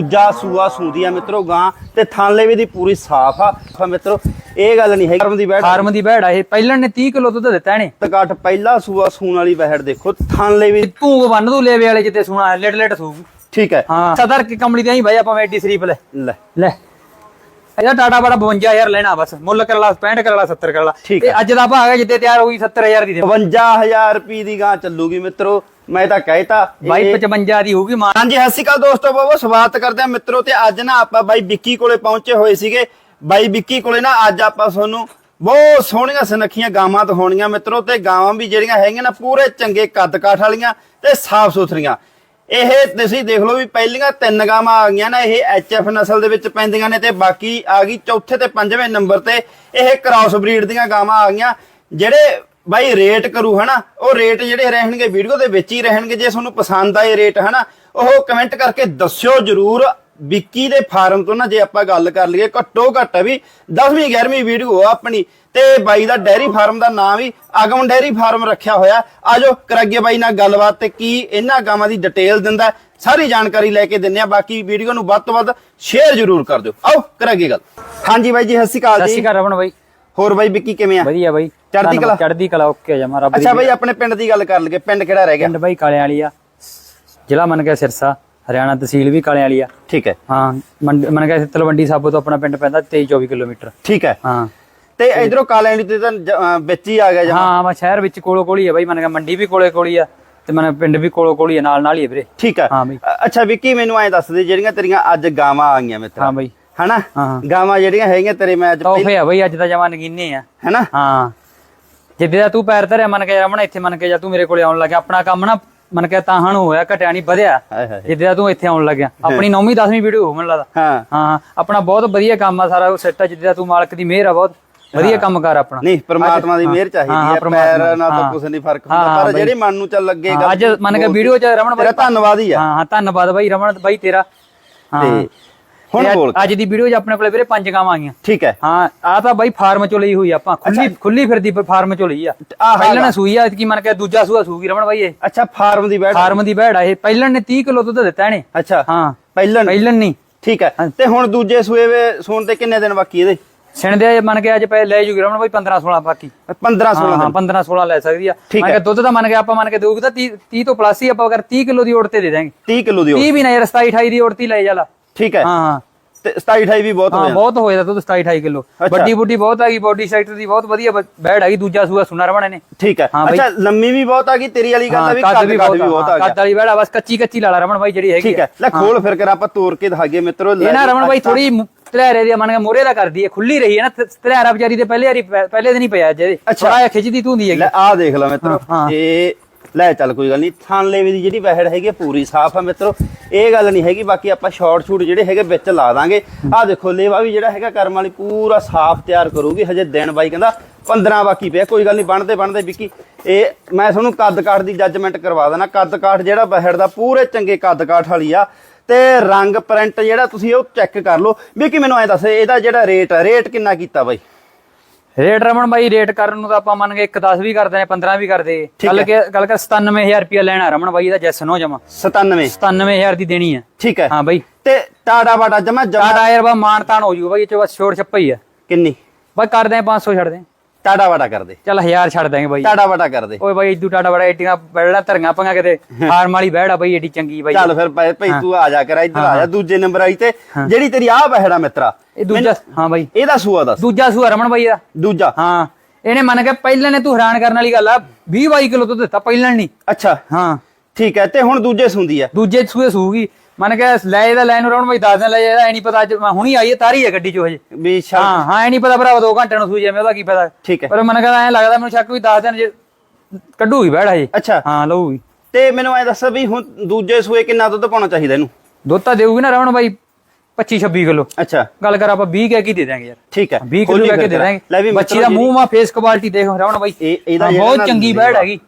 ਦੂਜਾ ਸੂਆ ਸੂਦੀ ਆ ਮਿੱਤਰੋ ਗਾਂ ਤੇ ਥਾਂਲੇ ਵੀ ਦੀ ਪੂਰੀ ਸਾਫ਼ ਆ। ਮਿੱਤਰੋ ਇਹ ਗੱਲ ਨਹੀਂ ਹੈ ਕਰਮ ਦੀ ਬੈਠ ਫਾਰਮ ਦੀ ਭੈੜ ਆ ਇਹ। ਪਹਿਲਾਂ ਨੇ 30 ਕਿਲੋ ਦੁੱਧ ਦਿੱਤਾ ਇਹਨੇ। ਤਕਾਟ ਪਹਿਲਾ ਸੂਆ ਸੂਣ ਵਾਲੀ ਬਹਿੜ ਦੇਖੋ ਥਾਂਲੇ ਵੀ ਤੂੰ ਬੰਨ ਦੂ ਲੇਵੇ ਵਾਲੇ ਜਿੱਤੇ ਸੁਣਾ ਲੇਟ ਲੇਟ ਸੂ। ਠੀਕ ਹੈ। ਹਾਂ। ਸਦਰ ਕੀ ਕੰਪਨੀ ਤੇ ਆਈ ਭਾਈ ਆਪਾਂ ਐਡੀ ਸ਼ਰੀਫ ਲੈ। ਲੈ। ਲੈ। ਇਹਦਾ ਟਾਟਾ ਬੜਾ 52000 ਲੈਣਾ ਬਸ। ਮੁੱਲ ਕਰ ਲਾ 65 ਕਰ ਲਾ 70 ਕਰ ਲਾ। ਠੀਕ ਤੇ ਅੱਜ ਦਾ ਭਾਅ ਹੈ ਜਿੱਤੇ ਤਿਆਰ ਹੋਈ 70000 ਦੀ ਦੇ। 55000 ਰੁਪਏ ਦੀ ਗਾਂ ਚੱਲੂਗੀ ਮਿੱਤਰੋ। ਮੈਂ ਤਾਂ ਕਹਿਤਾ ਬਾਈ ਇਹ- 55 ਦੀ ਹੋਊਗੀ ਮਾਂ। ਹਾਂਜੀ ਸਤਿ ਸ਼੍ਰੀ ਅਕਾਲ ਦੋਸਤੋ ਬਹੁਤ ਸਵਾਗਤ ਕਰਦੇ ਆ ਮਿੱਤਰੋ ਤੇ ਅੱਜ ਨਾ ਆਪਾਂ ਬਾਈ ਵਿੱਕੀ ਕੋਲੇ ਪਹੁੰਚੇ ਹੋਏ ਸੀਗੇ। ਬਾਈ ਵਿੱਕੀ ਕੋਲੇ ਨਾ ਅੱਜ ਆਪਾਂ ਤੁਹਾਨੂੰ ਬਹੁਤ ਸੋਹਣੀਆਂ ਸੁਨੱਖੀਆਂ ਗਾਵਾਂ ਦਿਖਾਉਣੀਆਂ ਮਿੱਤਰੋ ਤੇ ਗਾਵਾਂ ਵੀ ਜਿਹੜੀਆਂ ਹੈਗੀਆਂ ਨਾ ਪੂਰੇ ਚੰਗੇ ਕੱਦ ਕਾਠ ਵਾਲੀਆਂ ਤੇ ਸਾਫ਼ ਸੁਥਰੀਆਂ ਇਹ ਤੁਸੀਂ ਦੇਖ ਲਓ ਵੀ ਪਹਿਲੀਆਂ ਤਿੰਨ ਗਾਵਾਂ ਆ ਗਈਆਂ ਨਾ ਇਹ ਐਚਐਫ ਨਸਲ ਦੇ ਵਿੱਚ ਪੈਂਦੀਆਂ ਨੇ ਤੇ ਬਾਕੀ ਆ ਗਈ ਚੌਥੇ ਤੇ ਪੰਜਵੇਂ ਨੰਬਰ ਤੇ ਇਹ ਕ੍ਰਾਸ ਬਰੀਡ ਦੀਆਂ ਗਾਵਾਂ ਆ ਗਈਆਂ ਜਿਹੜੇ ਬਾਈ ਰੇਟ ਕਰੂ, ਹਨਾ? ਉਹ ਰੇਟ ਜਿਹੜੇ ਰਹਿਣਗੇ ਵੀਡੀਓ ਦੇ ਵਿੱਚ ਹੀ ਰਹਿਣਗੇ, ਜੇ ਤੁਹਾਨੂੰ ਪਸੰਦ ਆਏ ਰੇਟ, ਹਨਾ? ਉਹ ਕਮੈਂਟ ਕਰਕੇ ਦੱਸਿਓ ਜਰੂਰ ਵਿੱਕੀ ਦੇ ਫਾਰਮ ਤੋਂ ਨਾ, ਜੇ ਆਪਾਂ ਗੱਲ ਕਰ ਲਈਏ, ਘੱਟੋ ਘੱਟ ਵੀ 10ਵੀਂ 11ਵੀਂ ਵੀਡੀਓ ਆ ਆਪਣੀ। ਤੇ ਬਾਈ ਦਾ ਡੈਰੀ ਫਾਰਮ ਦਾ ਨਾਮ ਵੀ ਆਗਮ ਡੈਰੀ ਫਾਰਮ ਰੱਖਿਆ ਹੋਇਆ। ਆਜੋ ਕਰਾਂਗੇ ਬਾਈ ਨਾਲ ਗੱਲਬਾਤ ਤੇ ਕੀ ਇਹਨਾਂ ਗਾਵਾਂ ਦੀ ਡਿਟੇਲ ਦਿੰਦਾ ਸਾਰੀ ਜਾਣਕਾਰੀ ਲੈ ਕੇ ਦਿੰਨੇ ਆ ਬਾਕੀ ਵੀਡੀਓ ਨੂੰ ਵੱਧ ਤੋਂ ਵੱਧ ਸ਼ੇਅਰ ਜਰੂਰ ਕਰ ਦਿਓ। ਆਓ ਕਰਾਂਗੇ ਗੱਲ। ਹਾਂਜੀ ਬਾਈ ਜੀ, ਸਤਿ ਸ਼੍ਰੀ ਅਕਾਲ ਸਤਿ ਸ਼੍ਰੀ ਜੀ ਅਕਾਲ ਰਵਣ ਬਾਈ। ਹੋਰ ਬਾਈ ਵਿੱਕੀ ਕਿਵੇਂ ਆ? ਵਧੀਆ ਬਾਈ। ਚੜ੍ਹਦੀ ਕਲਾ। ਚੜ੍ਹਦੀ ਕਲਾ ਓਕੇ ਜਮਾ ਰੱਬ ਦੀ ਅੱਛਾ ਬਾਈ ਆਪਣੇ ਪਿੰਡ ਦੀ ਗੱਲ ਕਰ ਲਈਏ ਪਿੰਡ ਕਿਹੜਾ ਰਹਿ ਗਿਆ? ਪਿੰਡ ਬਾਈ ਕਾਲੇ ਵਾਲੀ ਆ। ਜ਼ਿਲ੍ਹਾ ਮਨ ਗਿਆ ਸਿਰਸਾ ਹਰਿਆਣਾ ਤਹਿਸੀਲ ਵੀ ਕਾਲੇ ਵਾਲੀ ਆ। ਠੀਕ ਹੈ। ਹਾਂ ਮਨ ਗਿਆ ਤਲਵੰਡੀ ਸਾਬੋ ਤੋਂ ਆਪਣਾ ਪਿੰਡ ਪੈਂਦਾ 23 24 ਕਿਲੋਮੀਟਰ। ਠੀਕ ਹੈ। ਹਾਂ। ਤੇ ਇਧਰੋਂ ਕਾਲੈਂਡੀ ਤੇ ਤਾਂ ਵਿੱਚ ਹੀ ਆ ਗਿਆ ਜਮਾ? ਹਾਂ ਮੈਂ ਸ਼ਹਿਰ ਵਿੱਚ ਕੋਲੋ ਕੋਲੀ ਆ ਬਾਈ ਮਨ ਗਿਆ ਮੰਡੀ ਵੀ ਕੋਲੇ ਕੋਲੀ ਆ ਤੇ ਮਨ ਪਿੰਡ ਵੀ ਕੋਲੋ ਕੋਲੀ ਆ ਨਾਲ ਨਾਲ ਹੀ ਆ ਵੀਰੇ। ਠੀਕ ਹੈ। ਹਾਂ ਬਈ। ਅੱਛਾ ਵਿੱਕੀ ਮੈਨੂੰ ਐਂ ਦੱਸ ਦੇ ਜਿਹੜੀਆਂ ਤੇਰੀਆਂ ਅੱਜ ਗਾਵਾਂ ਆ ਗਈਆਂ ਮਿੱਤਰ। ਹਾਂ ਬਾਈ। ਹਨਾ? ਹਾਂ। ਗਾਵਾਂ ਜਿਹੜੀਆਂ ਹੈਗੀਆਂ ਤੇਰੇ ਮੈਂ ਅੱਜ ਤੋਹਫੇ ਆ ਬਾਈ ਅੱਜ ਦਾ ਜਮਾ ਨਗੀਨੇ ਆ। ਹੈਨਾ? ਹਾਂ। ਜਿੱਦੇ ਦਾ ਤੂੰ ਪੈਰ ਧਰਿਆ ਮਨ ਕੇ ਰਮਣ ਇੱਥੇ ਮਨ ਕੇ ਜਾ ਤੂੰ ਮੇਰੇ ਕੋਲੇ ਆਉਣ ਲੱਗਿਆ। ਆਪਣਾ ਕੰਮ ਨਾ ਮਨ ਕੇ ਤਾਂ ਹਣ ਹੋਇਆ ਘਟਿਆ ਨਹੀਂ ਵਧਿਆ। ਹਾਏ ਹਾਏ ਜਿੱਦੇ ਦਾ ਤੂੰ ਇੱਥੇ ਆਉਣ ਲੱਗਿਆ। ਆਪਣੀ 9ਵੀਂ 10ਵੀਂ ਵੀਡੀਓ ਹੋ ਮੈਨੂੰ ਲੱਗਦਾ। ਹਾਂ। ਹਾਂ ਆਪਣਾ ਬਹੁਤ ਵਧੀਆ ਕੰਮ ਆ ਸਾਰਾ ਸੈੱਟ ਆ ਜਿੱਦੇ ਦਾ ਤੂੰ ਮਾਲਕ ਦੀ ਮਿਹਰ ਆ ਬਹੁਤ। ਵਧੀਆ ਕੰਮ ਕਰ ਆਪਣਾ। ਨਹੀਂ ਪ੍ਰਮਾਤਮਾ ਦੀ ਮਿਹਰ ਚਾਹੀਦੀ ਹਾਂ, ਹੈ ਪ੍ਰਮਾਤਮਾ ਪੈਰ ਨਾਲ ਤਾਂ ਹਾਂ। ਕੁਝ ਨਹੀਂ ਫ਼ਰਕ ਹਾਂ, ਹੁੰਦਾ ਪਰ। ਜਿਹੜੀ ਮਨ ਨੂੰ ਚੱਲ ਲੱਗੇ ਹਾਂ, ਅੱਜ ਮਨ ਕੇ ਵੀਡੀਓ ਚ ਰਮਣ ਤੇਰਾ ਬਾਈ ਧੰਨਵਾਦ ਹੀ ਆ। ਹਾਂ ਹਾਂ ਧੰਨਵਾਦ ਬਾਈ ਰਮਣ ਬਾਈ ਤੇਰਾ। ਹਾਂ। ਤੇ ਹੁਣ ਤੇ ਬੋਲ ਅੱਜ ਦੀ ਵੀਡੀਓ 'ਚ ਆਪਣੇ ਕੋਲੇ ਵੀਰੇ ਪੰਜ ਗਾਵਾਂ ਆਈਆਂ। ਠੀਕ ਹੈ। ਹਾਂ ਆ ਤਾਂ ਬਾਈ ਫਾਰਮ ਚੋਂ ਲਈ ਹੋਈ ਆ ਆਪਾਂ। ਖੁੱਲੀ ਖੁੱਲੀ ਫਿਰਦੀ ਫਾਰਮ ਚੋਂ ਲਈ ਆ। ਆਹ ਪਹਿਲਾਂ ਨੇ ਸੂਈ ਆ ਕੀ ਮਨ ਕੇ ਦੂਜਾ ਸੂਆ ਸੂਗੀ ਰਮਣ ਬਾਈ ਇਹ। ਅੱਛਾ ਫਾਰਮ ਦੀ ਬੈਠ। ਫਾਰਮ ਦੀ ਭੈੜ ਆ ਇਹ। ਪਹਿਲਾਂ ਨੇ 30 ਕਿਲੋ ਦੁੱਧ ਦਿੱਤਾ ਇਹਨੇ। ਅੱਛਾ। ਹਾਂ। ਪਹਿਲਨ ਪਹਿਲਾਂ ਨਹੀਂ ਠੀਕ ਹੈ। ਤੇ ਹੁਣ ਦੂਜੇ ਸੂਏ ਵੇ ਸੂਣ ਤੇ ਕਿੰਨੇ ਦਿਨ ਬਾਕੀ ਇਹਦੇ? ਸਿਣਦੇ ਮਨ ਕੇ ਅੱਜ ਪੈ ਲੈ ਜੂਗੀ ਰਮਣ ਬਾਈ 15 16 ਬਾਕੀ। 15 16 ਹਾਂ ਹਾਂ ਦਿਨ। 15 16 ਲੈ ਸਕਦੀ ਆ। ਠੀਕ ਮੈਂ ਹੈ। ਕਿਹਾ ਦੁੱਧ ਦਾ ਮਨ ਕੇ ਆਪਾਂ ਮਨ ਕੇ ਦੇਊਗੀ ਤਾਂ 30 30 ਤੋਂ ਪਲੱਸ ਹੀ ਆਪਾਂ ਅਗਰ 30 ਕਿਲੋ ਦੀ ਔੜ ਤੇ ਦੇ ਦਾਂਗੇ 30 ਕਿਲੋ ਦੀ 30 ਵੀ ਨਾ ਯਾਰ 27 28 ਦੀ ਔੜ ਤੇ ਲੈ। ਜਾਲਾ ਠੀਕ ਹੈ। ਹਾਂ ਹਾਂ। ਤੇ 27 28 ਵੀ ਬਹੁਤ ਹੋ ਹਾਂ ਜਾਂਦਾ ਬਹੁਤ ਹੋਇਆ ਦੁੱਧ 27 28 ਕਿਲੋ। ਵੱਡੀ ਬੁੱਢੀ ਬਹੁਤ ਹੈਗੀ ਬੋਡੀ ਸੈਕਟਰ ਦੀ ਬਹੁਤ ਵਧੀਆ ਬ- ਬੈੜ ਹੈਗੀ ਦੂਜਾ ਸੂਆ ਸੁਨਰ ਬਣੇ ਨੇ। ਠੀਕ ਹੈ। ਅੱਛਾ ਲੰਮੀ ਵੀ ਬਹੁਤ ਆ ਗਈ ਤੇਰੀ ਵਾਲੀ ਗੱਲ ਦਾ ਵੀ ਕੱਦ ਕੱਦ ਵੀ ਬਹੁਤ ਆ। ਕੱਦ ਗਿਆ। ਵਾਲੀ ਬੈੜ ਆ ਬਸ ਕੱਚੀ ਕੱਚੀ ਲਾਲਾ ਰਮਣ ਬਾਈ ਜਿਹੜੀ ਹੈਗੀ ਠੀਕ ਹੈ। ਲੈ ਖੋਲ ਫਿਰ ਕਰ ਆਪਾਂ ਤੋੜ ਕੇ ਦਿਖਾਈਏ ਮਿੱਤਰੋ ਇਹ ਨਾ ਰਮਣ ਬਾਈ ਤਾਂ- ਥੋੜੀ ਤਲੇਰੇ ਦੀ ਮਨ ਮੋਰੇ ਦਾ ਕਰਦੀ ਹੈ ਖੁੱਲੀ ਰਹੀ ਹੈ ਨਾ ਤਲੇਰਾ ਵਿਚਾਰੀ ਦੇ ਪਹਿਲੇ ਵਾਰੀ ਪਹਿਲੇ ਦਿਨ ਹੀ ਪਿਆ ਅੱਛਾ। ਥੋੜਾ ਖਿੱਚਦੀ ਧੂੰਦੀ ਹੈਗੀ। ਲੈ ਆ ਦੇਖ ਲੈ ਮਿੱਤਰੋ। ਇਹ ਲੈ ਚੱਲ ਕੋਈ ਗੱਲ ਨਹੀਂ ਥਾਨ ਲੇਵੇ ਦੀ ਜਿਹੜੀ ਵਹਿੜ ਹੈਗੀ ਪੂਰੀ ਸਾਫ਼ ਆ ਮਿੱਤਰੋ। ਇਹ ਗੱਲ ਨਹੀਂ ਹੈਗੀ ਬਾਕੀ ਆਪਾਂ ਸ਼ਾਰਟ ਸ਼ੂਟ ਜਿਹੜੇ ਹੈਗੇ ਵਿੱਚ ਲਾ ਦਾਂਗੇ। ਆ ਦੇਖੋ ਲੇਵਾ ਵੀ ਜਿਹੜਾ ਹੈਗਾ ਕਰਮ ਵਾਲੀ ਪੂਰਾ ਸਾਫ਼ ਤਿਆਰ ਕਰੂਗੀ ਹਜੇ ਦਿਨ ਬਾਈ ਕਹਿੰਦਾ 15 ਬਾਕੀ ਪਿਆ ਕੋਈ ਗੱਲ ਨਹੀਂ ਬਣਦੇ ਬਣਦੇ ਵਿੱਕੀ। ਇਹ ਮੈਂ ਤੁਹਾਨੂੰ ਕੱਦ ਕਾਠ ਦੀ ਜੱਜਮੈਂਟ ਕਰਵਾ ਦੇਣਾ ਕੱਦ ਕਾਠ ਜਿਹੜਾ ਵਹਿੜ ਦਾ ਪੂਰੇ ਚੰਗੇ ਕੱਦ ਕਾਠ ਵਾਲੀ ਆ ਤੇ ਰੰਗ ਪ੍ਰਿੰਟ ਜਿਹੜਾ ਤੁਸੀਂ ਉਹ ਚੈੱਕ ਕਰ ਲਓ। ਵਿੱਕੀ ਮੈਨੂੰ ਐ ਦੱਸ ਇਹਦਾ ਜਿਹੜਾ ਰੇਟ ਆ ਰੇਟ ਕਿੰਨਾ ਕੀਤਾ ਬਾਈ? ਰੇਟ ਰਮਣ ਬਾਈ ਰੇਟ ਕਰਨ ਨੂੰ ਤਾਂ ਆਪਾਂ ਮੰਨ ਕੇ 1 10 ਵੀ ਕਰਦੇ ਨੇ 15 ਵੀ ਕਰਦੇ। ਗੱਲ ਕਿ ਗੱਲ ਕਰ 97000 ਰੁਪਇਆ ਲੈਣਾ ਰਮਣ ਬਾਈ ਦਾ ਜੈਸ ਨੋ ਜਮਾ 97 97000 ਦੀ ਦੇਣੀ ਹੈ। ਠੀਕ ਹੈ। ਹਾਂ ਬਾਈ। ਤੇ ਟਾੜਾ ਬਾਟਾ ਜਮਾ ਜਮਾ ਟਾਟਾ ਯਾਰ ਬਾ ਮਾਨ ਤਾਨ ਹੋ ਜੂਗਾ ਬਾਈ ਇਹ ਚ ਬਸ ਛੋੜ ਛੱਪਾ ਹੀ ਕਿੰਨੀ? ਬਾਈ ਕਰਦੇ ਆ 500 ਛੱਡ ਦੇ। ਟਾੜਾ ਬਾਟਾ ਕਰ ਦੇ। ਚੱਲ 1000 ਛੱਡ ਦਾਂਗੇ ਬਾਈ। ਟਾੜਾ ਬਾਟਾ ਕਰ ਦੇ। ਓਏ ਬਾਈ ਇਦੂ ਟਾਟਾ ਬੜਾ ਏਟੀਆਂ ਬੜਾ ਧਰੀਆਂ ਪੰਗਾ ਕਿਤੇ। ਫਾਰਮ ਵਾਲੀ ਬਹਿੜਾ ਬਾਈ ਏਡੀ ਚੰਗੀ ਬਾਈ। ਚੱਲ ਫਿਰ ਭਾਈ ਤੂੰ ਆ ਜਾ ਕਰ ਇੱਧਰ ਆ ਜਾ ਦੂਜੇ ਨੰਬਰ ਆਈ ਤੇ। ਜਿਹੜੀ ਤੇਰੀ ਆ ਬਹਿੜਾ ਮਿੱਤਰਾ ਇਹ ਦੂਜਾ ਹਾਂ ਬਾਈ। ਇਹਦਾ ਸੂਆ ਦੱਸ। ਦੂਜਾ ਸੂਆ ਰਮਣ ਬਾਈ ਦਾ ਦੂਜਾ। ਹਾਂ। ਇਹਨੇ ਮੰਨ ਕੇ ਪਹਿਲਾਂ ਨੇ ਤੂੰ ਹੈਰਾਨ ਕਰਨ ਵਾਲੀ ਗੱਲ ਆ 20 22 ਕਿਲੋ ਤੋਂ ਦਿੱਤਾ ਪਹਿਲਾਂ ਨਹੀਂ ਅੱਛਾ। ਹਾਂ। ਠੀਕ ਹੈ ਤੇ ਹੁਣ ਦੂਜੇ ਸੁੰਦੀ ਹੈ। ਦੂਜੇ ਸੂਏ ਸੂਗੀ। ਮੰਨ ਕੇ ਲੈ ਇਹਦਾ ਲੈਣ ਰਾਉਣ ਬਾਈ ਦੱਸ ਦਿਨ ਲੈ ਇਹਦਾ ਐ ਨਹੀਂ ਪਤਾ ਅੱਜ ਮੈਂ ਹੁਣੀ ਆਈ ਹੈ ਤਾਰੀ ਹੈ ਗੱਡੀ ਚੋਂ ਹਜੇ। ਵੀ ਸ਼ਾ ਹਾਂ ਹਾਂ ਐ ਨਹੀਂ ਪਤਾ ਭਰਾਵਾ 2 ਘੰਟੇ ਨੂੰ ਸੂਈ ਜਾਵੇਂ ਉਹਦਾ ਕੀ ਪਤਾ ਠੀਕ ਹੈ। ਪਰ ਮਨ ਕਹਿੰਦਾ ਐ ਲੱਗਦਾ ਮੈਨੂੰ ਸ਼ੱਕ ਵੀ ਦੱਸ ਦਿਨ ਜੇ ਕੱਢੂਗੀ ਬੈੜਾ ਹਜੇ। ਅੱਛਾ। ਹਾਂ ਲਊਗੀ। ਤੇ ਮੈਨੂੰ ਐ ਦੱਸ ਵੀ ਹੁਣ ਦੂਜੇ ਸੂਏ ਕਿੰਨਾ ਦੁੱਧ ਪਾਉਣਾ ਚਾਹੀਦਾ ਇਹਨੂੰ? ਦੁੱਧ ਤਾਂ ਦੇਊਗੀ ਨਾ ਰਾਉਣ ਬਾਈ 25 26 ਕਿਲੋ। ਅੱਛਾ। ਗੱਲ ਕਰ ਆਪਾਂ 20 ਕਹਿ ਕੇ ਦੇ ਦਾਂਗੇ ਯਾਰ। ਠੀਕ ਹੈ। 20 ਖੋਲੀ ਕਿਲੋ ਕਹਿ ਕੇ ਦੇ ਦਾਂਗੇ ਬੱਚੀ ਦਾ ਮੂੰਹ ਮਾ ਫੇਸ ਕੁਆਲਿਟੀ ਦੇਖ ਰਾਉਣ ਬਾਈ। ਇਹ ਇਹਦਾ ਬਹੁਤ ਨਾ ਚੰਗੀ ਬੈੜ ਹੈਗੀ।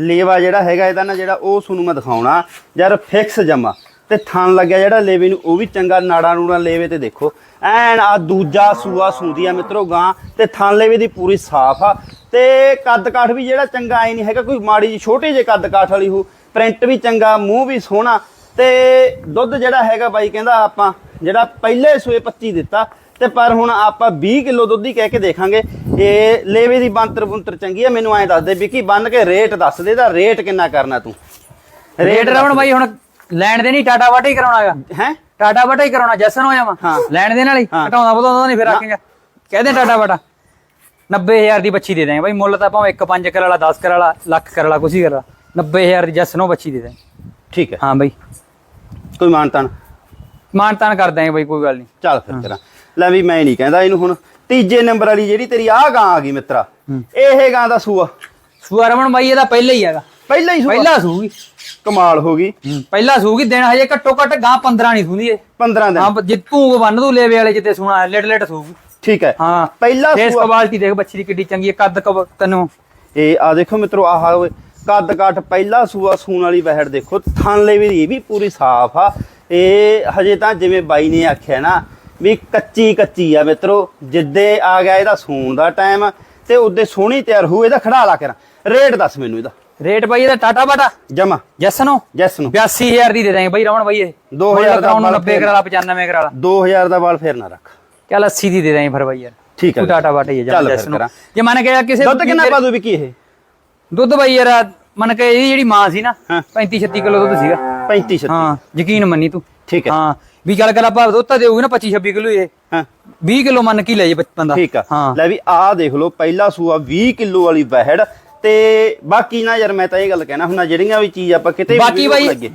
ਲੇਵਾ ਜਿਹੜਾ ਹੈਗਾ ਇਹਦਾ ਨਾ ਜਿਹੜਾ ਉਹ ਤੁਹਾਨੂੰ ਮੈਂ ਦਿਖਾਉਣਾ। ਯਾਰ ਫਿਕਸ ਜਮਾ। ਤੇ ਥਣ ਲੱਗਿਆ ਜਿਹੜਾ ਲੇਵੇ ਨੂੰ ਉਹ ਵੀ ਚੰਗਾ ਨਾੜਾ ਨੂੜਾ ਲੇਵੇ ਤੇ ਦੇਖੋ। ਐਨ ਆ ਦੂਜਾ ਸੂਆ ਸੂਦੀ ਆ ਮਿੱਤਰੋ ਗਾਂ ਤੇ ਥਣ ਲੇਵੇ ਦੀ ਪੂਰੀ ਸਾਫ਼ ਆ। ਤੇ ਕੱਦ ਕਾਠ ਵੀ ਜਿਹੜਾ ਚੰਗਾ ਆਈ ਨਹੀਂ ਹੈਗਾ ਕੋਈ ਮਾੜੀ ਜੀ ਛੋਟੇ ਜੇ ਕੱਦ ਕਾਠ ਵਾਲੀ ਹੋ ਪ੍ਰਿੰਟ ਵੀ ਚੰਗਾ ਮੂੰਹ ਵੀ ਸੋਹਣਾ। ਤੇ ਦੁੱਧ ਜਿਹੜਾ ਹੈਗਾ ਬਾਈ ਕਹਿੰਦਾ ਆਪਾਂ ਜਿਹੜਾ ਪਹਿਲੇ ਸੂਏ 25 ਦਿੱਤਾ ਤੇ ਪਰ ਹੁਣ ਆਪਾਂ 20 ਕਿਲੋ ਦੁੱਧ ਹੀ ਕਹਿ ਕੇ ਦੇਖਾਂਗੇ। ਇਹ ਲੇਵੇ ਦੀ ਬੰਤਰ ਬੰਤਰ ਚੰਗੀ ਆ ਮੈਨੂੰ ਐਂ ਦੱਸ ਦੇ ਵੀ ਕੀ ਬੰਨ ਕੇ ਰੇਟ ਦੱਸ ਦੇ ਦਾ ਰੇਟ ਕਿੰਨਾ ਕਰਨਾ ਤੂੰ? ਰੇਟ ਰਮਣ ਬਾਈ ਹੁਣ ਲੈਣ ਦੇ ਨਹੀਂ ਟਾਟਾ ਵਾਟਾ ਹੀ ਕਰਾਉਣਾਗਾ ਹੈ? ਟਾਟਾ ਵਾਟਾ ਹੀ ਕਰਾਉਣਾ ਜੈਸਨ ਹੋ ਜਾਵਾਂ ਹਾਂ। ਲੈਣ ਦੇ ਨਾਲ ਹੀ। ਘਟਾਉਂਦਾ ਵਧਾਉਂਦਾ ਨਹੀਂ ਫਿਰ ਆਖੇਗਾ। ਕਹਦੇ ਟਾਟਾ ਵਾਟਾ। 90000 ਦੀ ਬੱਚੀ ਦੇ ਦਾਂਗੇ ਬਾਈ ਮੁੱਲ ਤਾਂ ਭਾਵੇਂ 1 5 ਕਰ ਵਾਲਾ 10 ਕਰ ਵਾਲਾ ਲੱਖ ਕਰ ਵਾਲਾ ਕੁਛ ਹੀ ਕਰ ਵਾਲਾ। 90000 ਦੀ ਜੈਸਨੋ ਬੱਚੀ ਦੇ ਦਾਂਗੇ ਠੀਕ ਹੈ। ਹਾਂ ਬਾਈ। ਕੋਈ ਮਾਨਤਾਨ? ਮਾਨ ਤਾਨ ਕਰ ਦਾਂਗੇ ਬਾਈ ਕੋਈ ਗੱਲ ਨਹੀਂ। ਚੱਲ ਫਿਰ ਕਰਾਂ। ਲੈ ਵੀ ਮੈਂ ਨਹੀਂ ਕਹਿੰਦਾ ਇਹਨੂੰ ਹੁਣ। ਤੀਜੇ ਨੰਬਰ ਵਾਲੀ ਜਿਹੜੀ ਤੇਰੀ ਆਹ ਗਾਂ ਆ ਗਈ ਮਿੱਤਰਾ। ਇਹ ਗਾਂ ਦਾ ਸੂਆ। ਸੂਆ ਰਮਣ ਬਾਈ ਇਹਦਾ ਪਹਿਲਾਂ ਹੀ ਹੈਗਾ। ਪਹਿਲਾ ਹੀ ਸੂਆ। ਪਹਿਲਾ ਸੂਗੀ। ਕਮਾਲ ਹੋ ਗਈ। ਪਹਿਲਾ ਸੂਗੀ ਦਿਨ ਹਜੇ ਘੱਟੋ ਘੱਟ ਗਾਂ 15 ਨਹੀਂ ਸੂਦੀ ਇਹ 15 ਦਿਨ। ਹਾਂ ਜਿੱਤੂ ਬੰਨ ਦੂ ਲੇਵੇ ਵਾਲੇ ਜਿੱਤੇ ਸੁਣਾ ਲੇਟ ਲੇਟ ਸੂਗੀ। ਠੀਕ ਹੈ। ਹਾਂ ਪਹਿਲਾ ਫੇਸ ਕੁਆਲਿਟੀ ਦੇਖ ਬੱਚੀ ਦੀ ਕਿੱਡੀ ਚੰਗੀ ਹੈ ਕੱਦ ਕਬ ਤੈਨੂੰ ਇਹ ਆ ਦੇਖੋ ਮਿੱਤਰੋ ਆਹ ਕੱਦ ਕਾਠ ਪਹਿਲਾ ਸੂਆ ਸੂਣ ਵਾਲੀ ਵਹਿੜ ਦੇਖੋ ਥਣ ਲਈ ਵੀ ਇਹ ਵੀ ਪੂਰੀ ਸਾਫ਼ ਆ। ਇਹ ਹਜੇ ਤਾਂ ਜਿਵੇਂ ਬਾਈ ਨੇ ਆਖਿਆ ਨਾ ਵੀ ਕੱਚੀ ਕੱਚੀ ਆ ਮਿੱਤਰੋ ਜਿੱਦੇ ਆ ਗਿਆ ਇਹਦਾ ਸੂਣ ਦਾ ਟਾਈਮ ਤੇ ਉਹਦੇ ਸੋਹਣੀ ਤਿਆਰ ਹੋਊ ਇਹਦਾ ਖੜਾ ਲਾ ਕੇ ਰੇਟ ਦੱਸ ਮੈਨੂੰ ਇਹਦਾ। ਰੇਟ ਬਾਈ ਇਹਦਾ ਟਾਟਾ ਬਾਟਾ? ਜਮਾ। ਜੈਸਨੋ ਜੈਸ ਨੂੰ 82000 ਦੀ ਦੇ ਦਾਂਗੇ ਬਾਈ ਰਮਣ ਬਾਈ ਇਹ। 2000 ਦਾ ਕਰਾਉਣ ਨੂੰ ਵਾਲਾ 90 ਕਰਾ ਲਾ 95 ਕਰਾ ਲਾ 2000 ਦਾ ਵਾਲ ਫੇਰ ਨਾ ਰੱਖ। ਚੱਲ 80 ਦੀ ਦੇ ਦਾਂਗੇ ਫਿਰ ਬਾਈ ਯਾਰ। ਠੀਕ ਹੈ ਟਾਟਾ ਬਾਟਾ ਹੀ ਫਿਰ ਜੈਸਨੋ। ਜੇ ਮੰਨ ਕੇ ਕਿਸੇ ਦੁੱਧ ਕਿੰਨਾ ਪਾ ਦੂ ਵੀ ਕੀ ਇਹ? ਦੁੱਧ ਬਾਈ ਯਾਰ ਮੰਨ ਕੇ ਇਹਦੀ ਜਿਹੜੀ ਮਾਂ ਸੀ ਨਾ ਹਾਂ। 35 36 ਕਿਲੋ ਦੁੱਧ ਸੀਗਾ। 35 36 ਹਾਂ ਯਕੀਨ ਮੰਨੀ ਤੂੰ। ਠੀਕ ਹੈ। ਹਾਂ ਵੀ ਗੱਲ ਕਰ ਆਪਾਂ ਦੁੱਧ ਤਾਂ ਦੇਊਗੀ ਨਾ 25 26 ਕਿਲੋ ਇਹ। ਹਾਂ। 20 ਕਿਲੋ ਮੰਨ ਕੇ ਲੈ ਜੇ ਬੰਦਾ ਠੀਕ ਆ। ਹਾਂ। ਲੈ ਵੀ ਆਹ ਦੇਖ ਲਓ ਪਹਿਲਾ ਸੂਆ 20 ਕਿਲੋ ਵਾਲੀ ਵਹਿੜ ਤੇ ਬਾਕੀ ਨਾ ਯਾਰ ਮੈਂ ਤਾਂ ਇਹ ਗੱਲ ਕਹਿਣਾ ਹੁੰਦਾ ਜਿਹੜੀਆਂ ਵੀ ਚੀਜ਼ ਆਪਾਂ ਕਿਤੇ ਵੀ ਬਾਕੀ ਬਾਈ ਲੱਗੇ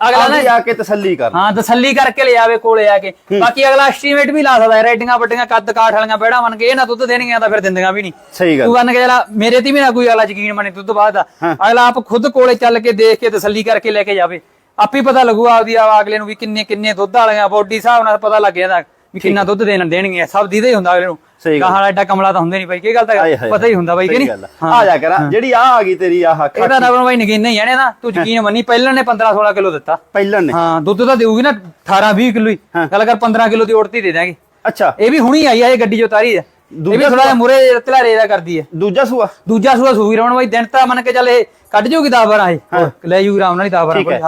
ਅਗਲਾ ਨਾ ਆ ਕੇ ਤਸੱਲੀ ਕਰ ਹਾਂ ਤਸੱਲੀ ਕਰਕੇ ਲੈ ਆਵੇ ਕੋਲੇ ਆ ਕੇ। ਬਾਕੀ ਅਗਲਾ ਐਸਟੀਮੇਟ ਵੀ ਲਾ ਸਕਦਾ ਰੇਟਿੰਗਾਂ ਵੱਡੀਆਂ ਕੱਦ ਕਾਠ ਵਾਲੀਆਂ ਬੈੜਾ ਮੰਨ ਕੇ ਇਹ ਨਾ ਦੁੱਧ ਦੇਣਗੀਆਂ ਤਾਂ ਫਿਰ ਦਿੰਦੀਆਂ ਵੀ ਨਹੀਂ। ਸਹੀ ਗੱਲ। ਤੂੰ ਮੰਨ ਕੇ ਜਰਾ ਮੇਰੇ ਤੇ ਵੀ ਨਾ ਕੋਈ ਅਗਲਾ ਯਕੀਨ ਮੰਨੇ ਦੁੱਧ ਬਾਅਦ ਦਾ। ਅਗਲਾ ਆਪ ਖੁਦ ਕੋਲੇ ਚੱਲ ਕੇ ਦੇਖ ਕੇ ਤਸੱਲੀ ਕਰਕੇ ਲੈ ਕੇ ਜਾਵੇ। ਆਪੇ ਪਤਾ ਲੱਗੂਗਾ ਆਪਦੀ ਆ- ਅਗਲੇ ਨੂੰ ਵੀ ਕਿੰਨੇ ਕਿੰਨੇ ਦੁੱਧ ਵਾਲੀਆਂ ਬੋਡੀ ਹਿਸਾਬ ਨਾਲ ਪਤਾ ਲੱਗ ਜਾਂਦਾ ਵੀ ਕਿੰਨਾ ਦੁੱਧ ਦੇਣ ਦੇਣਗੇ ਸਭ ਦੀਦਾ ਹੁੰਦਾ ਅਗਲੇ ਨੂੰ। ਸਹੀ ਗੱਲ। ਗਾਹਾਂ ਐਡਾ ਕਮਲਾ ਤਾਂ ਹੁੰਦੇ ਨਹੀਂ ਬਾਈ ਕੀ ਗੱਲ ਤਾਂ ਪਤਾ ਹੀ ਹੁੰਦਾ ਬਾਈ ਕਿ ਨਹੀਂ? ਆ। ਜਾ ਕਰਾਂ ਜਿਹੜੀ ਆ ਆ ਗਈ ਤੇਰੀ ਆਹ ਇਹਦਾ ਨਵਨ ਬਾਈ ਨਗੀਨੇ ਹੀ ਆਣੇ ਨਾ ਤੂੰ ਯਕੀਨ ਮੰਨੀ ਪਹਿਲਾਂ ਨੇ 15 16 ਕਿਲੋ ਦਿੱਤਾ। ਪਹਿਲਣ ਨੇ। ਹਾਂ ਦੁੱਧ ਤਾਂ ਦੇਊਗੀ ਨਾ 18 20 ਕਿਲੋ ਹੀ। ਗੱਲ ਕਰ 15 ਕਿਲੋ ਦੀ ਔੜਤੀ ਦੇ ਦਾਂਗੇ ਅੱਛਾ। ਇਹ ਵੀ ਹੁਣੀ ਆਈ ਆ ਇਹ ਗੱਡੀ ਜੋ ਤਾਰੀ ਹੈ ਇਹ ਵੀ ਦੂਜਾ ਥੋੜਾ ਜਿਹਾ ਮੁਰੇ ਤਲਾਰੇ ਦਾ ਕਰਦੀ ਹੈ ਦੂਜਾ ਸੂਆ। ਦੂਜਾ ਸੂਆ ਸੂਈ ਰਵਣ ਬਾਈ ਦਿਨ ਤਾਂ ਮੰਨ ਕੇ ਚੱਲ ਇਹ ਕੱਢ ਜੂਗੀ 10 12 ਇਹ। ਲੈ ਜੂਗੀ ਆਰਾਮ ਨਾਲ ਹੀ 10 12 ਠੀਕ ਹੈ।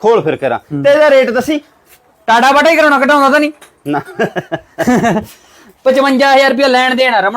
ਖੋਲ ਫਿਰ ਕਰਾਂ। ਤੇ ਇਹਦਾ ਰੇਟ ਦੱਸੀ? ਬਾਟਾ ਹੀ ਕਰਾਉਣਾ ਘਟਾਉਂਦਾ ਤਾਂ ਨਹੀਂ। ਨਾ। 55000 ਰੁਪਏ ਲੈਣ ਦੇਣਾ ਰਮਣ